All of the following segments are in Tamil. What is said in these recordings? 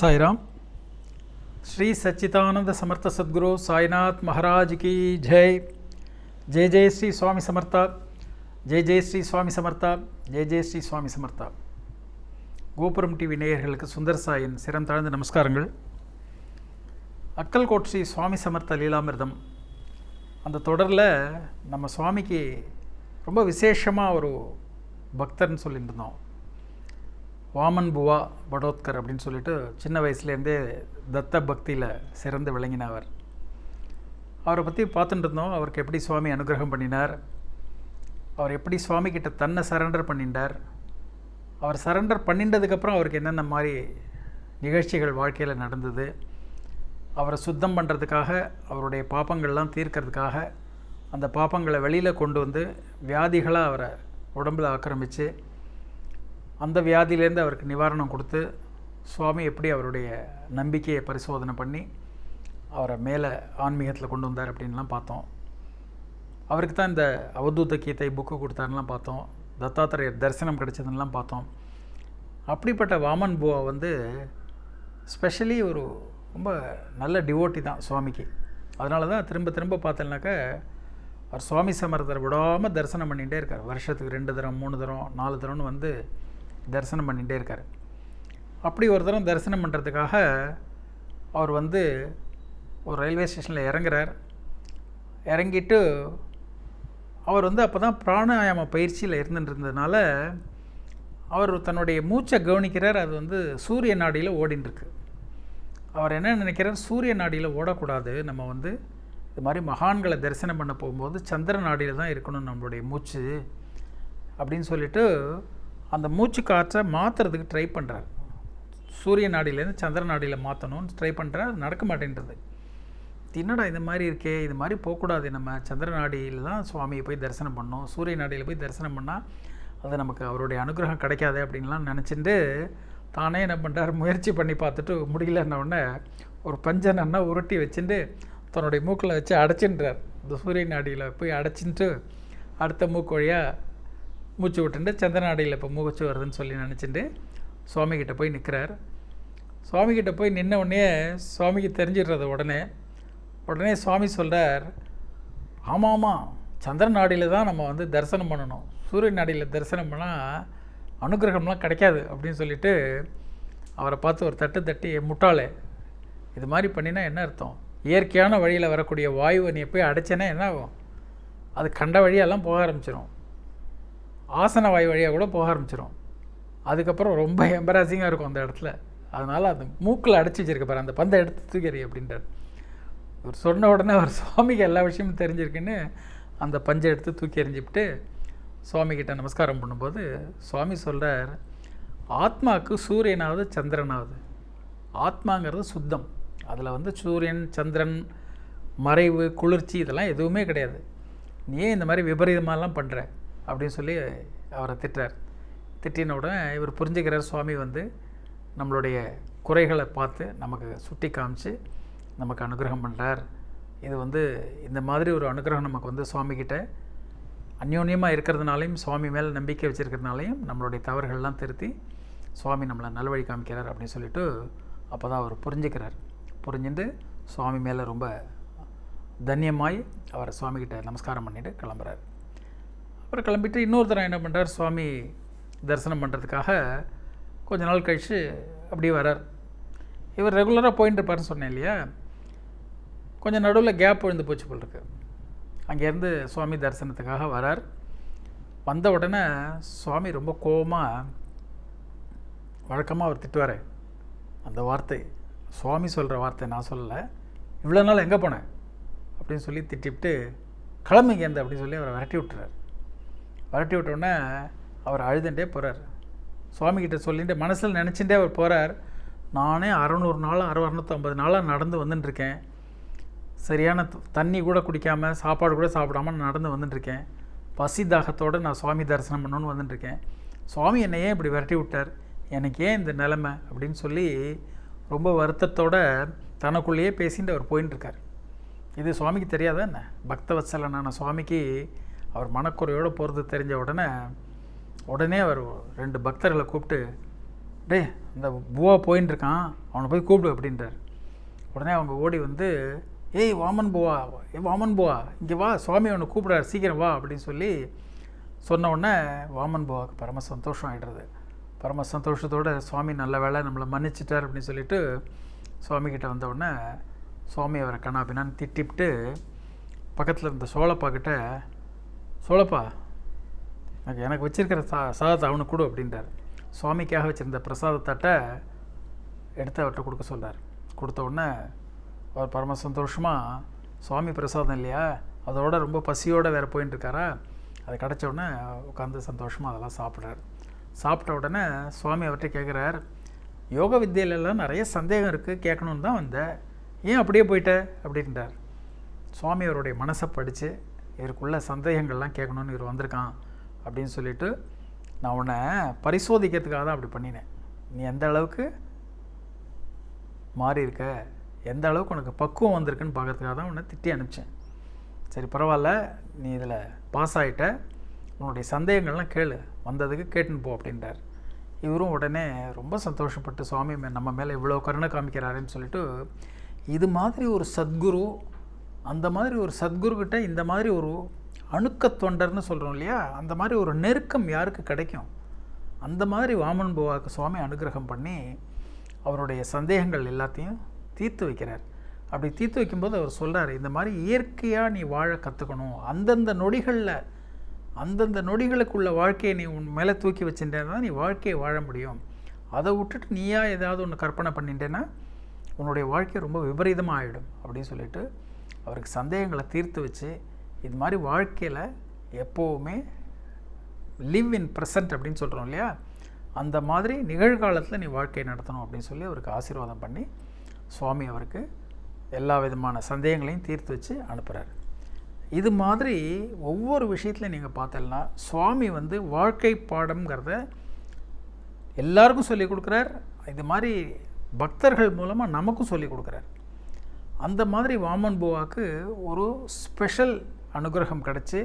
சாய்ராம். ஸ்ரீ சச்சிதானந்த சமர்த்த சத்குரு சாய்நாத் மகாராஜ் கி ஜெய். ஜெய் ஜெய் ஸ்ரீ சுவாமி சமர்த்தா. ஜெய் ஜெய் ஸ்ரீ சுவாமி சமர்த்தா. ஜெய் ஜெய் ஸ்ரீ சுவாமி சமர்த்தா. கோபுரம் டிவி நேயர்களுக்கு சுந்தர் சாயின் சிரம் தாழ்ந்த நமஸ்காரங்கள். அக்கல்கோட் ஸ்ரீ சுவாமி சமர்த்த லீலாமிர்தம். அந்த தொடரில் நம்ம சுவாமிக்கு ரொம்ப விசேஷமாக ஒரு பக்தர்னு சொல்லியிருந்தோம். வாமன் புவா படோத்கர் அப்படின்னு சொல்லிட்டு சின்ன வயசுலேருந்தே தத்த பக்தியில் சிறந்து விளங்கினவர். அவரை பற்றி பார்த்துட்டு இருந்தோம். அவருக்கு எப்படி சுவாமி அனுகிரகம் பண்ணினார். அவர் எப்படி சுவாமி கிட்ட தன்னை சரண்டர் பண்ணிட்டார் அவர் சரண்டர் பண்ணிட்டதுக்கப்புறம் அவருக்கு என்னென்ன மாதிரி நிகழ்ச்சிகள் வாழ்க்கையில் நடந்தது. அவரை சுத்தம் பண்ணுறதுக்காக அவருடைய பாப்பங்கள்லாம் தீர்க்கறதுக்காக அந்த பாப்பங்களை வெளியில் கொண்டு வந்து வியாதிகளாக அவரை உடம்பில் ஆக்கிரமித்து அந்த வியாதியிலேருந்து அவருக்கு நிவாரணம் கொடுத்து சுவாமி எப்படி அவருடைய நம்பிக்கையை பரிசோதனை பண்ணி அவரை மேலே ஆன்மீகத்தில் கொண்டு வந்தார் அப்படின்லாம் பார்த்தோம். அவருக்கு தான் இந்த அவதூத கீதை புக்கு கொடுத்தாருலாம் பார்த்தோம். தத்தாத்திரேயர் தரிசனம் கிடைச்சதுன்னெலாம் பார்த்தோம். அப்படிப்பட்ட வாமன் பூவா வந்து ஸ்பெஷலி ஒரு ரொம்ப நல்ல டிவோட்டி தான் சுவாமிக்கு. அதனால தான் திரும்ப திரும்ப பார்த்தேன்னாக்கா அவர் சுவாமி சமரத்தை விடாமல் தரிசனம் பண்ணிகிட்டே இருக்கார். வருஷத்துக்கு ரெண்டு தரம் மூணு தரம் நாலு தரம்னு வந்து தரிசனம் பண்ணிகிட்டே இருக்கார். அப்படி ஒரு தரம் தரிசனம் பண்ணுறதுக்காக அவர் வந்து ஒரு ரயில்வே ஸ்டேஷனில் இறங்குறார். இறங்கிட்டு அவர் வந்து அப்போ தான் பிராணாயாம பயிற்சியில் இருந்துட்டு இருந்ததுனால அவர் தன்னுடைய மூச்சை கவனிக்கிறார். அது வந்து சூரிய நாடியில் ஓடின்னு அவர் என்ன நினைக்கிறார்? சூரிய நாடியில் ஓடக்கூடாது. நம்ம வந்து இது மாதிரி மகான்களை தரிசனம் பண்ண போகும்போது சந்திர நாடியில் தான் இருக்கணும் நம்மளுடைய மூச்சு அப்படின்னு சொல்லிட்டு அந்த மூச்சு காற்றை மாற்றுறதுக்கு ட்ரை பண்ணுறார் சூரிய நாடியிலேருந்து சந்திர நாடியில் மாற்றணும்னு ட்ரை பண்ணுறார் நடக்க மாட்டேன்றது. என்னடா இந்த மாதிரி இருக்கே இது மாதிரி போகக்கூடாது நம்ம சந்திர நாடியில் தான் சுவாமியை போய் தரிசனம் பண்ணோம் சூரிய நாடியில் போய் தரிசனம் பண்ணால் அது நமக்கு அவருடைய அனுகிரகம் கிடைக்காது அப்படின்லாம் நினச்சிட்டு தானே என்ன பண்ணுறார் முயற்சி பண்ணி பார்த்துட்டு முடியலன்ன உடனே ஒரு பஞ்சனன்னா உருட்டி வச்சுட்டு தன்னுடைய மூக்கில் வச்சு அடைச்சின்றார். இந்த சூரிய நாடியில் போய் அடைச்சின்ட்டு அடுத்த மூக்கு வழியாக மூச்சு விட்டுட்டு சந்திரன் நாடியில் இப்போ மூச்சு வருதுன்னு சொல்லி நினச்சிட்டு சுவாமிகிட்ட போய் நிற்கிறார் சுவாமிகிட்ட போய் நின்ன உடனே சுவாமிக்கு தெரிஞ்சிடுறது உடனே. உடனே சுவாமி சொல்கிறார் ஆமாம் ஆமாம் சந்திரன் நாடியில் தான் நம்ம வந்து தரிசனம் பண்ணணும். சூரியன் நாடியில் தரிசனம் பண்ணால் அனுகிரகம்லாம் கிடைக்காது அப்படின்னு சொல்லிட்டு அவரை பார்த்து ஒரு தட்டு தட்டி முட்டாளே இது மாதிரி பண்ணினா என்ன அர்த்தம்? இயற்கையான வழியில் வரக்கூடிய வாயுவை நீ போய் அடைச்சேன்னா என்ன ஆகும்? அது கண்ட வழியெல்லாம் போக ஆரம்பிச்சிடும் ஆசன வாய் வழியாக கூட போக ஆரம்பிச்சிடும் அதுக்கப்புறம் ரொம்ப எம்பராசிங்காக இருக்கும் அந்த இடத்துல. அதனால் அந்த மூக்கில் அடைச்சி வச்சிருக்க பாரு அந்த பந்தை எடுத்து தூக்கிறி அப்படின்றார். இவர் சொன்ன உடனே அவர் சுவாமிக்கு எல்லா விஷயமும் தெரிஞ்சிருக்குன்னு அந்த பஞ்சை எடுத்து தூக்கி எறிஞ்சிவிட்டு சுவாமிகிட்ட நமஸ்காரம் பண்ணும்போது சுவாமி சொல்கிறார் ஆத்மாவுக்கு சூரியனாவது சந்திரனாவது. ஆத்மாங்கிறது சுத்தம். அதில் வந்து சூரியன் சந்திரன் மறைவு குளிர்ச்சி இதெல்லாம் எதுவுமே கிடையாது. நீ ஏன் இந்த மாதிரி விபரீதமாலாம் பண்ணுற அப்படின்னு சொல்லி அவரை திட்டுறார். திட்டின உடனே இவர் புரிஞ்சுக்கிறார். சுவாமி வந்து நம்மளுடைய குறைகளை பார்த்து நமக்கு சுட்டி காமிச்சு நமக்கு அனுகிரகம் பண்ணுறார் இது வந்து இந்த மாதிரி ஒரு அனுகிரகம் நமக்கு வந்து சுவாமிக்கிட்ட அந்யோன்யமாக இருக்கிறதுனாலையும் சுவாமி மேலே நம்பிக்கை வச்சுருக்கிறதுனாலையும் நம்மளுடைய தவறுகள்லாம் திருத்தி சுவாமி நம்மளை நல்வழி காமிக்கிறார் அப்படின்னு சொல்லிட்டு அப்போ தான் அவர் புரிஞ்சுக்கிறார். புரிஞ்சுட்டு சுவாமி மேலே ரொம்ப தன்யமாய் அவர் சுவாமிகிட்ட நமஸ்காரம் பண்ணிவிட்டு கிளம்புறாரு. அப்புறம் கிளம்பிட்டு இன்னொரு தரம் என்ன பண்ணுறார் சுவாமி தரிசனம் பண்ணுறதுக்காக கொஞ்ச நாள் கழித்து அப்படியே வரார் இவர் ரெகுலராக போயிட்டு இருப்பார்னு சொன்னேன் இல்லையா? கொஞ்சம் நடுவில் கேப் விழுந்து போச்சு போல் இருக்கு. அங்கேருந்து சுவாமி தரிசனத்துக்காக வரார் வந்த உடனே சுவாமி ரொம்ப கோபமாக வழக்கமாக அவர் திட்டுவார். அந்த வார்த்தை சுவாமி சொல்கிற வார்த்தை நான் சொல்லலை. இவ்வளோ நாள் எங்கே போனேன்? அப்படின்னு சொல்லி திட்டிவிட்டு கிளம்புங்க இருந்து அப்படின்னு சொல்லி அவரை விரட்டி விட்டுறாரு. விரட்டி விட்டோடனே அவர் அழுதுண்டே போகிறார் சுவாமிகிட்ட சொல்லிட்டு மனசில் நினச்சிட்டே அவர் போகிறார் நானே அறநூறு நாள் அறு அறுநூற்றம்பது நாளாக நடந்து வந்துட்டுருக்கேன். சரியான தண்ணி கூட குடிக்காமல் சாப்பாடு கூட சாப்பிடாம நான் நடந்து வந்துட்டுருக்கேன். பசி தாகத்தோடு நான் சுவாமி தரிசனம் பண்ணணுன்னு வந்துட்டுருக்கேன். சுவாமி என்னை ஏன் இப்படி விரட்டி விட்டார்? எனக்கு ஏன் இந்த நிலமை அப்படின்னு சொல்லி ரொம்ப வருத்தத்தோட தனக்குள்ளேயே பேசிட்டு அவர் போயின்னு இருக்கார் இது சுவாமிக்கு தெரியாதா என்ன? பக்தவத்சலனான சுவாமிக்கு அவர் மனக்குறையோடு போகிறது தெரிஞ்ச உடனே உடனே அவர் ரெண்டு பக்தர்களை கூப்பிட்டு டேய் இந்த பூவா போயின்னு இருக்கான் அவனை போய் கூப்பிடு அப்படின்றார். உடனே அவங்க ஓடி வந்து ஏய் வாமன் பூவா ஏ வாமன் பூவா இங்கே வா சுவாமி அவனை கூப்பிடாரு சீக்கிரம் வா அப்படின்னு சொல்லி சொன்ன உடனே வாமன் பூவாவுக்கு பரம சந்தோஷம் ஆகிடுறது பரம சந்தோஷத்தோடு சுவாமி நல்ல வேளை நம்மளை மன்னிச்சிட்டார் அப்படின்னு சொல்லிட்டு சுவாமிக்கிட்ட வந்த உடனே சுவாமி அவரை கண்ணாபின்னான்னு திட்டிவிட்டு பக்கத்தில் இருந்த சோழப்பாக்கிட்ட சோழப்பா எனக்கு எனக்கு வச்சிருக்கிற சா சாதத்தை அவனுக்கு கொடு அப்படின்றார். சுவாமிக்காக வச்சுருந்த பிரசாதத்தட்டை எடுத்து அவர்கிட்ட கொடுக்க சொல்கிறார் கொடுத்த உடனே அவர் பரம சந்தோஷமாக சுவாமி பிரசாதம் இல்லையா? அதோட ரொம்ப பசியோடு வேறு போயின்னு இருக்காரா அது கிடச்ச உடனே உட்காந்து சந்தோஷமாக அதெல்லாம் சாப்பிட்றாரு. சாப்பிட்ட உடனே சுவாமி அவர்கிட்ட கேட்குறார் யோக வித்தியிலெல்லாம் நிறைய சந்தேகம் இருக்குது கேட்கணுன்னு தான் வந்தேன் ஏன் அப்படியே போயிட்ட? அப்படின்றார். சுவாமி அவருடைய மனசை படித்து இவருக்குள்ள சந்தேகங்கள்லாம் கேட்கணுன்னு இவர் வந்திருக்கான் அப்படின்னு சொல்லிட்டு நான் உன்னை பரிசோதிக்கிறதுக்காக தான் அப்படி பண்ணினேன். நீ எந்த அளவுக்கு மாறி இருக்க எந்த அளவுக்கு உனக்கு பக்குவம் வந்திருக்குன்னு பார்க்கறதுக்காக தான் உன்னை திட்டி அனுப்பிச்சேன். சரி பரவாயில்ல நீ இதில் பாஸ் ஆகிட்ட உன்னுடைய சந்தேகங்கள்லாம் கேளு வந்ததுக்கு கேட்டுன்னு போ அப்படின்றார். இவரும் உடனே ரொம்ப சந்தோஷப்பட்டு சுவாமி மே- நம்ம மேலே இவ்வளோ கருணை காமிக்கிறாருன்னு சொல்லிட்டு இது மாதிரி ஒரு சத்குரு அந்த மாதிரி ஒரு சத்குருக்கிட்ட இந்த மாதிரி ஒரு அணுக்க தொண்டர்னு சொல்கிறோம் இல்லையா? அந்த மாதிரி ஒரு நெருக்கம் யாருக்கு கிடைக்கும்? அந்த மாதிரி வாமன் பூவாக்கு சுவாமி அனுகிரகம் பண்ணி அவருடைய சந்தேகங்கள் எல்லாத்தையும் தீர்த்து வைக்கிறார். அப்படி தீர்த்து வைக்கும்போது அவர் சொல்கிறார் இந்த மாதிரி இயற்கையாக நீ வாழ கற்றுக்கணும் அந்தந்த நொடிகளில் அந்தந்த நொடிகளுக்குள்ள வாழ்க்கையை நீ உன் மேலே தூக்கி வச்சுட்டேன்னா நீ வாழ்க்கையை வாழ முடியும். அதை விட்டுட்டு நீயா ஏதாவது ஒன்று கற்பனை பண்ணிட்டேன்னா உன்னுடைய வாழ்க்கை ரொம்ப விபரீதமாக ஆகிடும் அப்படின்னு சொல்லிட்டு அவருக்கு சந்தேகங்களை தீர்த்து வச்சு இது மாதிரி வாழ்க்கையில் எப்போவுமே லிவ் இன் ப்ரெசன்ட் அப்படின்னு சொல்கிறோம் இல்லையா? அந்த மாதிரி நிகழ்காலத்தில் நீ வாழ்க்கையை நடத்தணும் அப்படின்னு சொல்லி அவருக்கு ஆசீர்வாதம் பண்ணி சுவாமி அவருக்கு எல்லா விதமான சந்தேகங்களையும் தீர்த்து வச்சு அனுப்புகிறார் இது மாதிரி ஒவ்வொரு விஷயத்துலையும் நீங்கள் பார்த்தீங்கன்னா சுவாமி வந்து வாழ்க்கை பாடம்ங்கிறத எல்லாருக்கும் சொல்லிக் கொடுக்குறார். இது மாதிரி பக்தர்கள் மூலமாக நமக்கும் சொல்லிக் கொடுக்குறார். அந்த மாதிரி வாமன் பூவாவுக்கு ஒரு ஸ்பெஷல் அனுகிரகம் கிடச்சி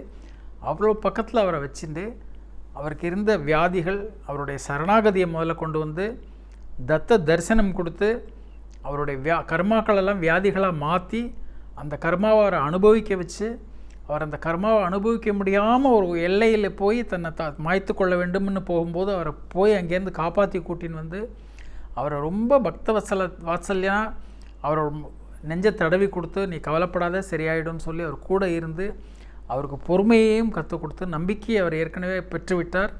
அவ்வளோ பக்கத்தில் அவரை வச்சுட்டு அவருக்கு இருந்த வியாதிகள் அவருடைய சரணாகதியை முதல்ல கொண்டு வந்து தத்த தரிசனம் கொடுத்து அவருடைய வியா கர்மாக்களெல்லாம் வியாதிகளாக மாற்றி அந்த கர்மாவை அவரை அனுபவிக்க வச்சு அவர் அந்த கர்மாவை அனுபவிக்க முடியாமல் ஒரு எல்லையில் போய் தன்னை த மாய்த்து கொள்ள வேண்டும்னு போகும்போது அவரை போய் அங்கேருந்து காப்பாற்றி கூட்டின்னு வந்து அவரை ரொம்ப பக்தவசல வாத்சல்யா அவரோட நெஞ்சை தடவி கொடுத்து நீ கவலைப்படாத சரியாயிடும்னு சொல்லி அவர் கூட இருந்து அவருக்கு பொறுமையையும் கற்றுக் கொடுத்து நம்பிக்கையை அவர் ஏற்கனவே பெற்றுவிட்டார்.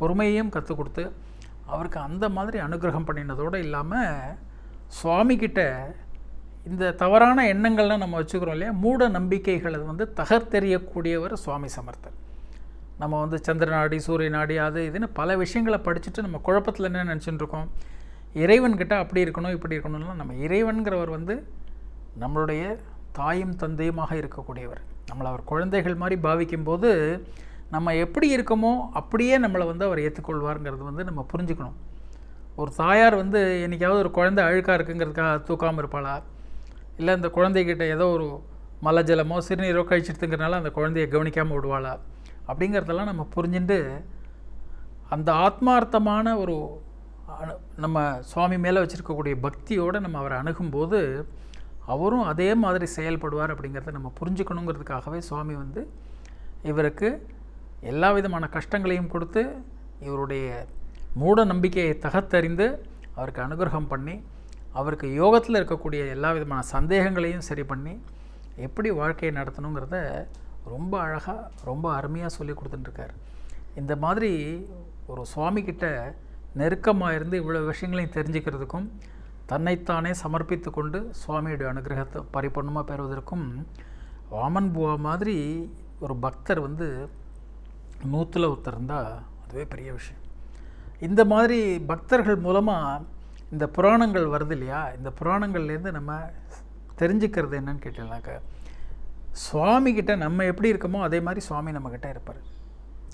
பொறுமையையும் கற்றுக் கொடுத்து அவருக்கு அந்த மாதிரி அனுகிரகம் பண்ணினதோடு இல்லாமல் சுவாமிகிட்ட இந்த தவறான எண்ணங்கள்லாம் நம்ம வச்சுக்கிறோம் இல்லையா? மூட நம்பிக்கைகளை வந்து தகர்த்தெறியக்கூடியவர் சுவாமி சமர்த்தர். நம்ம வந்து சந்திர நாடி சூரிய நாடி அது இதுன்னு பல விஷயங்களை படிச்சுட்டு நம்ம குழப்பத்தில் என்ன நினச்சிட்டு இருக்கோம்? இறைவன்கிட்ட அப்படி இருக்கணும் இப்படி இருக்கணும்லாம் நம்ம இறைவன்கிறவர் வந்து நம்மளுடைய தாயும் தந்தையுமாக இருக்கக்கூடியவர். நம்மளை அவர் குழந்தைகள் மாதிரி பாவிக்கும்போது நம்ம எப்படி இருக்கோமோ அப்படியே நம்மளை வந்து அவர் ஏற்றுக்கொள்வாருங்கிறது வந்து நம்ம புரிஞ்சுக்கணும். ஒரு தாயார் வந்து என்னைக்காவது ஒரு குழந்தை அழுக்காக இருக்குங்கிறதுக்காக தூக்காமல் இருப்பாளா? இல்லை இந்த குழந்தைகிட்ட ஏதோ ஒரு மலஜலமோ சிறுநீரோ கழிச்சிடுத்துங்கிறனால அந்த குழந்தைய கவனிக்காமல் விடுவாளா? அப்படிங்கிறதெல்லாம் நம்ம புரிஞ்சுட்டு அந்த ஆத்மார்த்தமான ஒரு அணு நம்ம சுவாமி மேலே வச்சுருக்கக்கூடிய பக்தியோடு நம்ம அவரை அணுகும்போது அவரும் அதே மாதிரி செயல்படுவார் அப்படிங்கிறத நம்ம புரிஞ்சுக்கணுங்கிறதுக்காகவே சுவாமி வந்து இவருக்கு எல்லா விதமான கஷ்டங்களையும் கொடுத்து இவருடைய மூட நம்பிக்கையை தகத்தறிந்து அவருக்கு அனுகிரகம் பண்ணி அவருக்கு யோகத்தில் இருக்கக்கூடிய எல்லா விதமான சந்தேகங்களையும் சரி பண்ணி எப்படி வாழ்க்கையை நடத்தணுங்கிறத ரொம்ப அழகாக ரொம்ப அருமையாக சொல்லி கொடுத்துட்டுருக்கார். இந்த மாதிரி ஒரு சுவாமிக்கிட்ட நெருக்கமாக இருந்து இவ்வளோ விஷயங்களையும் தெரிஞ்சுக்கிறதுக்கும் தன்னைத்தானே சமர்ப்பித்து கொண்டு சுவாமியுடைய அனுகிரகத்தை பரிபூர்ணமாக பெறுவதற்கும் வாமன் புவா மாதிரி ஒரு பக்தர் வந்து நூற்றில் ஒருத்தர் இருந்தால் அதுவே பெரிய விஷயம். இந்த மாதிரி பக்தர்கள் மூலமாக இந்த புராணங்கள் வருது இல்லையா? இந்த புராணங்கள்லேருந்து நம்ம தெரிஞ்சுக்கிறது என்னன்னு கேட்டீங்கன்னாக்கா சுவாமிகிட்ட நம்ம எப்படி இருக்கோமோ அதே மாதிரி சுவாமி நம்மக்கிட்ட இருப்பார்.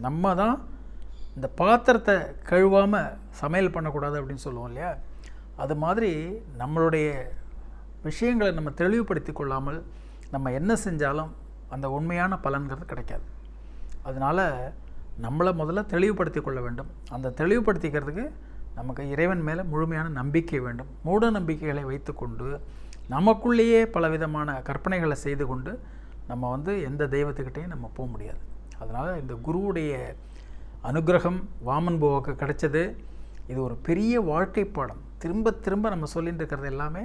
நம்ம தான் இந்த பாத்திரத்தை கழுவாமல் சமையல் பண்ணக்கூடாது அப்படின்னு சொல்லுவோம் இல்லையா? அது மாதிரி நம்மளுடைய விஷயங்களை நம்ம தெளிவுபடுத்தி கொள்ளாமல் நம்ம என்ன செஞ்சாலும் அந்த உண்மையான பலன்கிறது கிடைக்காது. அதனால் நம்மளை முதல்ல தெளிவுபடுத்தி கொள்ள வேண்டும். அந்த தெளிவுபடுத்திக்கிறதுக்கு நமக்கு இறைவன் மேலே முழுமையான நம்பிக்கை வேண்டும். மூட நம்பிக்கைகளை வைத்துக்கொண்டு நமக்குள்ளேயே பலவிதமான கற்பனைகளை செய்து கொண்டு நம்ம வந்து எந்த தெய்வத்துக்கிட்டையும் நம்ம போக முடியாது. அதனால் இந்த குருவுடைய அனுகிரகம் வாமன் போவாக்கு கிடைச்சது. இது ஒரு பெரிய வாழ்க்கை பாடம். திரும்ப திரும்ப நம்ம சொல்லிட்டு இருக்கிறது எல்லாமே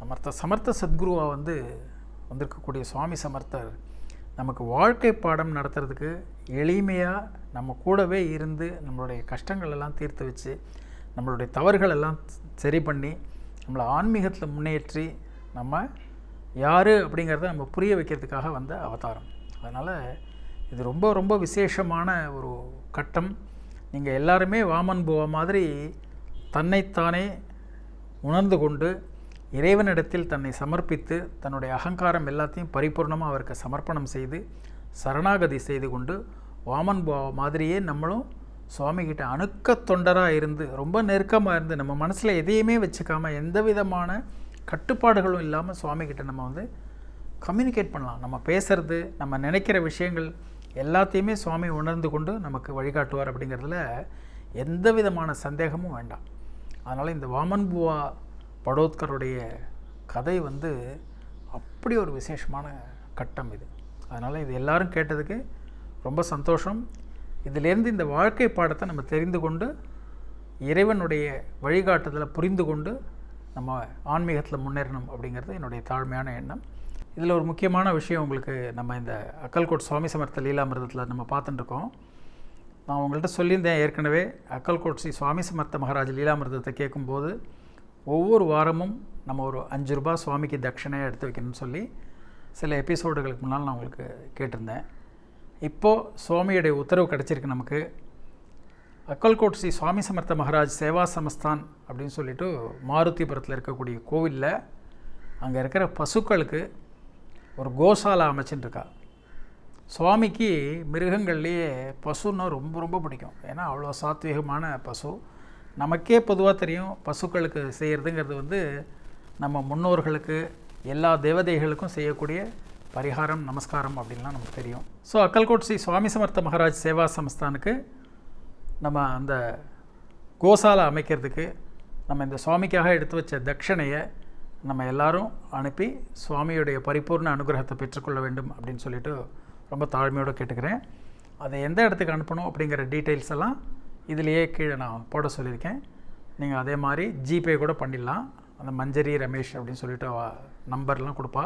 சமர்த்த சமர்த்த சத்குருவாக வந்து வந்திருக்கக்கூடிய சுவாமி சமர்த்தர். நமக்கு வாழ்க்கை பாடம் நடத்துறதுக்கு எளிமையாக நம்ம கூடவே இருந்து நம்மளுடைய கஷ்டங்கள் எல்லாம் தீர்த்து வச்சு நம்மளுடைய தவறுகள் எல்லாம் சரி பண்ணி நம்மளை ஆன்மீகத்தில் முன்னேற்றி நம்ம யார் அப்படிங்கிறத நம்ம புரிய வைக்கிறதுக்காக வந்த அவதாரம். அதனால் இது ரொம்ப ரொம்ப விசேஷமான ஒரு கட்டம். நீங்கள் எல்லாருமே வாமன் போவ மாதிரி தன்னைத்தானே உணர்ந்து கொண்டு இறைவனிடத்தில் தன்னை சமர்ப்பித்து தன்னுடைய அகங்காரம் எல்லாத்தையும் பரிபூர்ணமாக அவருக்கு சமர்ப்பணம் செய்து சரணாகதி செய்து கொண்டு வாமன் புவா மாதிரியே நம்மளும் சுவாமிகிட்ட அணுக்க தொண்டராக இருந்து ரொம்ப நெருக்கமாக இருந்து நம்ம மனசில் எதையுமே வச்சுக்காமல் எந்த விதமான கட்டுப்பாடுகளும் இல்லாமல் சுவாமிகிட்ட நம்ம வந்து கம்யூனிகேட் பண்ணலாம். நம்ம பேசுறது நம்ம நினைக்கிற விஷயங்கள் எல்லாத்தையுமே சுவாமி உணர்ந்து கொண்டு நமக்கு வழிகாட்டுவார் அப்படிங்கிறதுல எந்த விதமான சந்தேகமும் வேண்டாம். அதனால் இந்த வாமன் பூவா படோத்கருடைய கதை வந்து அப்படி ஒரு விசேஷமான கட்டம் இது. அதனால் இது எல்லாரும் கேட்டதுக்கு ரொம்ப சந்தோஷம். இதிலேருந்து இந்த வாழ்க்கை பாடத்தை நம்ம தெரிந்து கொண்டு இறைவனுடைய வழிகாட்டுதலை புரிந்து கொண்டு நம்ம ஆன்மீகத்தில் முன்னேறணும் அப்படிங்கிறது என்னுடைய தாழ்மையான எண்ணம். இதில் ஒரு முக்கியமான விஷயம் உங்களுக்கு நம்ம இந்த அக்கல்கோட் சுவாமி சமர்த்த லீலாமிரதத்தில் நம்ம பார்த்துட்டுருக்கோம் இருக்கோம். நான் உங்கள்கிட்ட சொல்லியிருந்தேன் ஏற்கனவே அக்கல்கோட் ஸ்ரீ சுவாமி சமர்த்த மகாராஜ் லீலாமிரதத்தை கேட்கும்போது ஒவ்வொரு வாரமும் நம்ம ஒரு அஞ்சு ரூபா சுவாமிக்கு தட்சிணையாக எடுத்து வைக்கணும்னு சொல்லி சில எபிசோடுகளுக்கு முன்னால் நான் உங்களுக்கு கேட்டிருந்தேன். இப்போது சுவாமியுடைய உத்தரவு கிடச்சிருக்கு நமக்கு. அக்கல்கோட் ஸ்ரீ சுவாமி சமர்த்த மகாராஜ் சேவா சமஸ்தான் அப்படின்னு சொல்லிட்டு மாருத்திபுரத்தில் இருக்கக்கூடிய கோவிலில் அங்கே இருக்கிற பசுக்களுக்கு ஒரு கோசாலா அமைச்சுட்டு இருக்கா சுவாமிக்கு மிருகங்கள்லேயே பசுன்னா ரொம்ப ரொம்ப பிடிக்கும். ஏன்னா அவ்வளோ சாத்வீகமான பசு. நமக்கே பொதுவாக தெரியும் பசுக்களுக்கு செய்கிறதுங்கிறது வந்து நம்ம முன்னோர்களுக்கு எல்லா தேவதைகளுக்கும் செய்யக்கூடிய பரிகாரம் நமஸ்காரம் அப்படின்லாம் நமக்கு தெரியும். ஸோ அக்கல்கோட் ஸ்ரீ சுவாமி சமர்த்த மகாராஜ் சேவா சமஸ்தானுக்கு நம்ம அந்த கோசாலை அமைக்கிறதுக்கு நம்ம இந்த சுவாமிக்காக எடுத்து வச்ச தட்சணையை நம்ம எல்லாரும் அனுப்பி சுவாமியுடைய பரிபூர்ண அனுகிரகத்தை பெற்றுக்கொள்ள வேண்டும் அப்படின்னு சொல்லிட்டு ரொம்ப தாழ்மையோடு கேட்டுக்கிறேன். அதை எந்த இடத்துக்கு அனுப்பணும் அப்படிங்கிற டீட்டெயில்ஸ் எல்லாம் இதிலேயே கீழே நான் போட சொல்லியிருக்கேன். நீங்கள் அதே மாதிரி ஜிபே கூட பண்ணிடலாம். அந்த மஞ்சரி ரமேஷ் அப்படின்னு சொல்லிட்டு நம்பர்லாம் கொடுப்பா.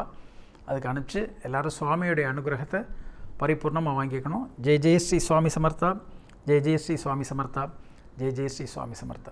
அதுக்கு அனுப்பிச்சு எல்லோரும் சுவாமியுடைய அனுகிரகத்தை பரிபூர்ணமாக வாங்கிக்கணும். ஜெய் ஜெய் ஸ்ரீ சுவாமி சமர்த்தா. ஜெய் ஜெய் ஸ்ரீ சுவாமி சமர்த்தா. ஜெய் ஜெய் ஸ்ரீ சுவாமி சமர்த்தா.